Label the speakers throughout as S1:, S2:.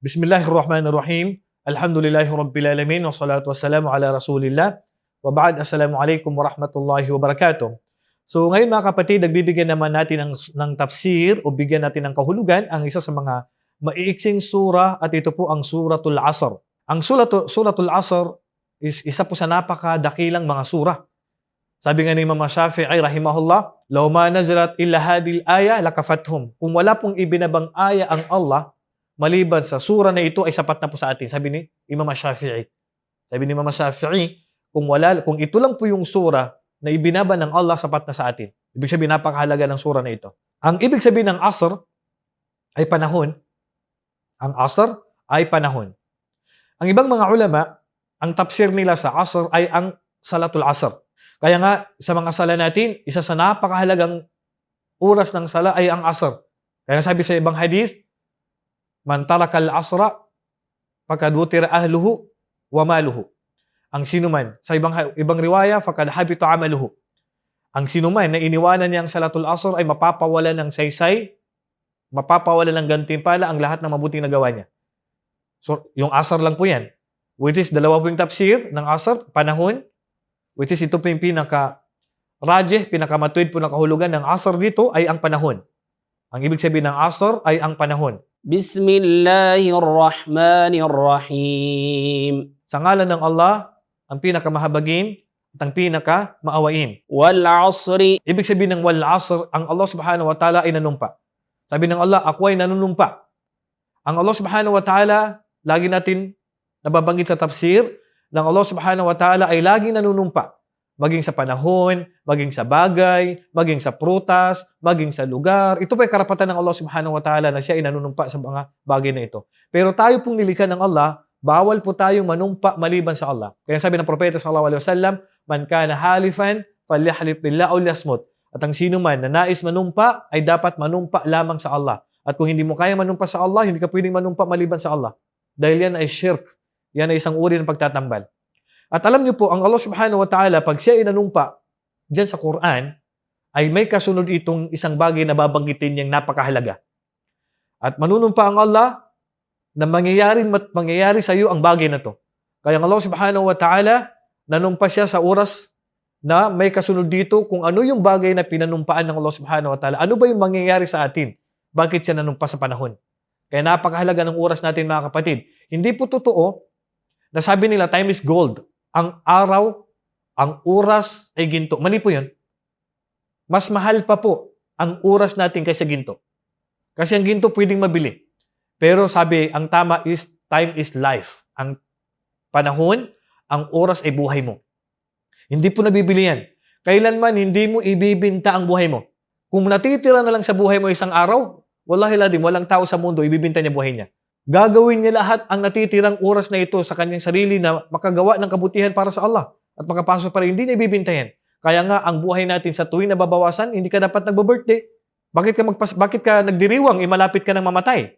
S1: Bismillahirrahmanirrahim. Alhamdulillahi Rabbil Alamin. Wa salatu wassalamu ala Rasulillah. Wa ba'd. Assalamualaikum warahmatullahi wabarakatuh. So ngayon mga kapatid, nagbibigyan naman natin ng, ng tafsir o bigyan natin ng kahulugan ang isa sa mga maiiksing sura at ito po ang Suratul Asr. Ang Suratul, Suratul Asr is isa po sa napakadakilang mga sura. Sabi nga ni Imam Shafi'i rahimahullah, "Law ma nazalat illa hadhihi al-aya lakafathum." Kung wala pong ibinabang aya ang Allah maliban sa sura na ito ay sapat na po sa atin. Sabi ni Imam Shafi'i. Sabi ni Imam Shafi'i, kung wala kung ito lang po yung sura na ibinaba ng Allah sapat na sa atin. Ibig sabihin napakahalaga ng sura na ito. Ang ibig sabihin ng asr ay panahon. Ang asr ay panahon. Ang ibang mga ulama, ang tafsir nila sa asr ay ang salatul asr. Kaya nga, sa mga sala natin, isa sa napakahalagang oras ng sala ay ang asr. Kaya sabi sa ibang hadith, Man tarakal asra, fakad wutira ahluhu wa maluhu. Ang sinuman, sa ibang, ibang riwaya, fakad habito amaluhu. Ang sinuman na iniwanan niya ang salatul asr ay mapapawala ng saysay, mapapawala ng gantimpala ang lahat ng mabuting nagawa niya. So, yung asr lang po yan. Which is, dalawa po yung tafsir ng asr, panahon, which is ito po yung pinaka rajih, pinakamatuwid po na kahulugan ng asr dito ay ang panahon. Ang ibig sabihin ng asr ay ang panahon.
S2: بسم الله الرحمن الرحيم
S1: Sa ngalan ng Allah, ang pinakamahabagin at ang pinakamaawain.
S2: والعصر
S1: Ibig sabihin ng wal asr, ang Allah subhanahu wa ta'ala ay nanumpa. Sabi ng Allah, ako ay nanunumpa. Ang Allah subhanahu wa ta'ala, lagi natin nababanggit sa tafsir, ng Allah subhanahu wa ta'ala ay lagi nanunumpa. Maging sa panahon, maging sa bagay, maging sa prutas, maging sa lugar. Ito pa ay karapatan ng Allah subhanahu wa ta'ala na siya ay nanunumpa sa mga bagay na ito. Pero tayo pong nilikha ng Allah, bawal po tayong manumpa maliban sa Allah. Kaya sabi ng propeta sallallahu alaihi wasallam, man kana halifan falyahlif billah aw liyasmut. At ang sino man na nais manumpa ay dapat manumpa lamang sa Allah. At kung hindi mo kaya manumpa sa Allah, hindi ka pwedeng manumpa maliban sa Allah. Dahil yan ay shirk. Yan ay isang uri ng pagtatambal. At alam niyo po, ang Allah subhanahu wa ta'ala, pag siya ay nanumpa dyan sa Quran, ay may kasunod itong isang bagay na babanggitin niyang napakahalaga. At manunumpa ang Allah na mangyayari, mat, mangyayari sa iyo ang bagay na to. Kaya ang Allah subhanahu wa ta'ala, nanumpa siya sa oras na may kasunod dito kung ano yung bagay na pinanumpaan ng Allah subhanahu wa ta'ala. Ano ba yung mangyayari sa atin? Bakit siya nanumpa sa panahon? Kaya napakahalaga ng oras natin mga kapatid. Hindi po totoo na sabi nila time is gold. Ang araw, ang oras ay ginto. Mali po yun. Mas mahal pa po ang oras natin kaysa ginto. Kasi ang ginto pwedeng mabili. Pero sabi, ang tama is time is life. Ang panahon, ang oras ay buhay mo. Hindi po nabibili yan. Kailanman hindi mo ibibinta ang buhay mo. Kung natitira na lang sa buhay mo isang araw, wallahi ladim, walang tao sa mundo, ibibinta niya buhay niya. Gagawin niya lahat ang natitirang oras na ito sa kanyang sarili na makagawa ng kabutihan para sa Allah at makapasok pa rin. Hindi niya ibibinta yan. Kaya nga, ang buhay natin sa tuwing nababawasan, hindi ka dapat nagbo-birthday. Bakit ka, magpas- bakit ka nagdiriwang, imalapit ka ng mamatay?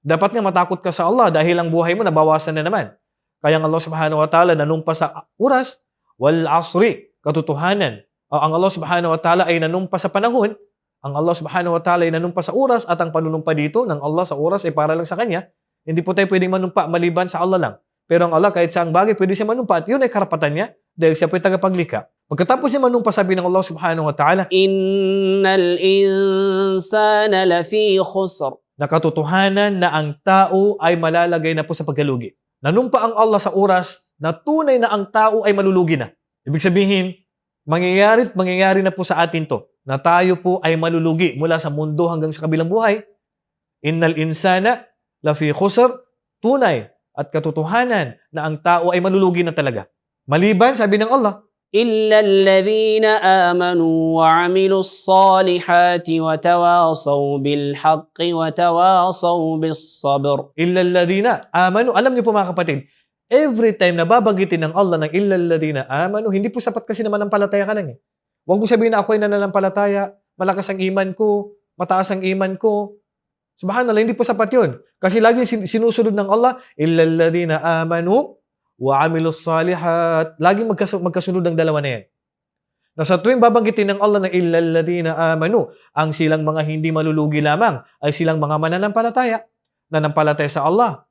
S1: Dapat nga matakot ka sa Allah dahil ang buhay mo nabawasan na naman. Kaya ang Allah subhanahu wa ta'ala nanumpa sa oras, wal asri, katotohanan. O, ang Allah subhanahu wa ta'ala ay nanumpa sa panahon, ang Allah subhanahu wa ta'ala ay nanumpa sa oras at ang panunumpa dito ng Allah sa oras ay para lang sa Kanya. Hindi po tayo pwedeng manumpa maliban sa Allah lang. Pero ang Allah kahit saang bagay pwede siya manumpa at yun ay karapatan niya dahil siya po ay tagapaglikha. Pagkatapos niya manumpa sabi ng Allah subhanahu wa ta'ala,
S2: Innal insana lafi
S1: khusr. Nakatotohanan na ang tao ay malalagay na po sa pagkalugi. Nanumpa ang Allah sa oras na tunay na ang tao ay malulugi na. Ibig sabihin, mangyayari mangyayari na po sa atin to na tayo po ay malulugi mula sa mundo hanggang sa kabilang buhay. Innal insana lafi khusr, tunay at katotohanan na ang tao ay malulugi na talaga. Maliban, sabi ng Allah,
S2: إلا الذين آمنوا وعملوا الصالحات وتواصوا بالحق وتواصوا بالصبر
S1: illa alladhina amanu. Alam niyo po mga kapatid, every time na babanggitin ng Allah ng illa alladhina amanu, hindi po sapat kasi naman ang palataya ka lang eh. Huwag mo sabihin na ako ay nananampalataya, malakas ang iman ko, mataas ang iman ko. Subhanallah, hindi po sapat yun. Kasi lagi sin- sinusunod ng Allah, illa alladhina amanu wa amilus salihat. Lagi magkas- magkasunod ang dalawa na yan. Na sa tuwing babanggitin ng Allah na illa alladhina amanu, ang silang mga hindi malulugi lamang ay silang mga mananampalataya. nanampalataya sa Allah.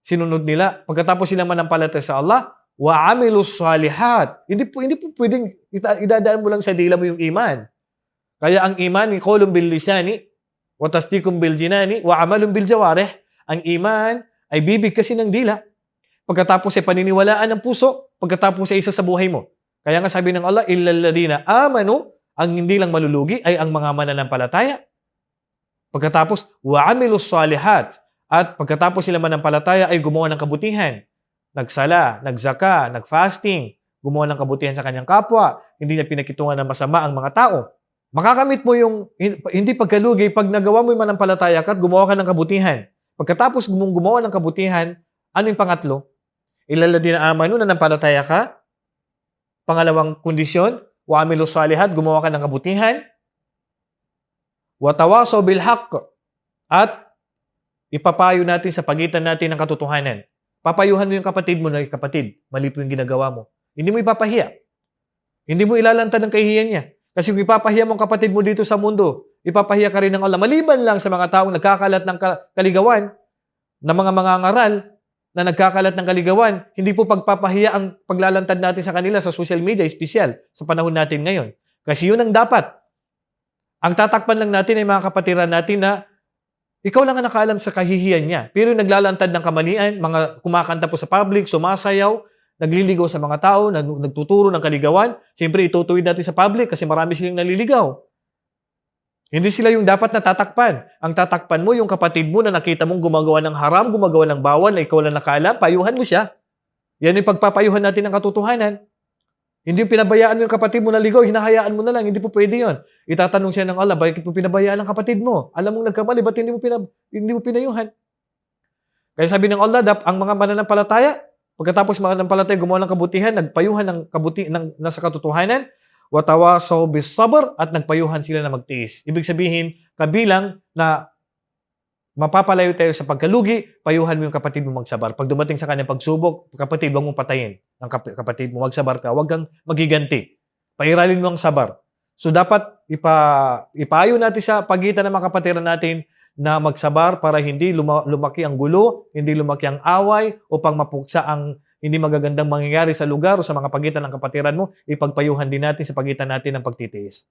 S1: Sinunod nila. Pagkatapos sila manampalataya sa Allah, wa amilus salihat. Hindi po, hindi po pwedeng idadaan mo lang sa dila mo yung iman. Kaya ang iman, qawlun bil lisani, wa tasdiqun bil jinani, wa amalun bil jawarih. Ang iman ay bibig kasi ng dila. Pagkatapos ay paniniwalaan ng puso, pagkatapos ay isa sa buhay mo. Kaya nga sabi ng Allah, illal ladina amanu, ang hindi lang malulugi ay ang mga mananampalataya. Pagkatapos, wa amilus salihat. At pagkatapos sila manampalataya ay gumawa ng kabutihan. Nagsala, nagsaka, nagfasting, gumawa ng kabutihan sa kanyang kapwa, hindi niya pinakitungan ng masama ang mga tao. Makakamit mo yung hindi pagkalugi pag nagawa mo yung manampalataya ka at gumawa ka ng kabutihan. Pagkatapos mong gumawa ng kabutihan, ano yung pangatlo? Ilaladi na amano na nampalataya ka. Pangalawang kondisyon, wa amilu salihat, gumawa ka ng kabutihan. Wa tawasaw bil haqq. At ipapayo natin sa pagitan natin ng katotohanan. Papayuhan mo yung kapatid mo na kapatid, mali po yung ginagawa mo. Hindi mo ipapahiya. Hindi mo ilalantad ang kahihiyan niya. Kasi kung ipapahiya mo ang kapatid mo dito sa mundo, ipapahiya ka rin ng Allah. Maliban lang sa mga taong nagkakalat ng ka- kaligawan, na mga mangangaral na nagkakalat ng kaligawan, hindi po pagpapahiya ang paglalantad natin sa kanila sa social media, espesyal sa panahon natin ngayon. Kasi yun ang dapat. Ang tatakpan lang natin ay mga kapatiran natin na ikaw lang ang nakaalam sa kahihiyan niya. Pero yung naglalantad ng kamalian, mga kumakanta po sa public, sumasayaw, nagliligaw sa mga tao, nag- nagtuturo ng kaligawan, siyempre itutuwid natin sa public kasi marami silang naliligaw. Hindi sila yung dapat na tatakpan. Ang tatakpan mo, yung kapatid mo na nakita mong gumagawa ng haram, gumagawa ng bawal, na ikaw lang nakaalam, payuhan mo siya. Yan yung pagpapayuhan natin ng katotohanan. Hindi yung pinabayaan mo yung kapatid mo na ligaw, hinahayaan mo na lang. Hindi po pwede yun. Itatanong siya ng Allah, bakit mo pinabayaan ang kapatid mo? Alam mong nagkamali, ba't hindi mo, pinab- hindi mo pinayuhan? Kaya sabi ng Allah, dap, ang mga mananampalataya, pagkatapos mananampalataya, gumawa ng kabutihan, nagpayuhan ng kabuti ng nasa katotohanan, watawasaw bis sabr at nagpayuhan sila na magtiis. Ibig sabihin, kabilang na mapapalayo tayo sa pagkalugi, payuhan mo yung kapatid mo magsabar. Pag dumating sa kanya pagsubok, kapatid, huwag mong patayin ang kap- kapatid mo, magsabar ka, huwag kang magiganti. Pairalin mo ang sabar. So dapat ipa, ipayo natin sa pagitan ng mga kapatiran natin na magsabar para hindi luma- lumaki ang gulo, hindi lumaki ang away, upang mapuksa ang hindi magagandang mangyayari sa lugar o sa mga pagitan ng kapatiran mo, ipagpayuhan din natin sa pagitan natin ng pagtitiis.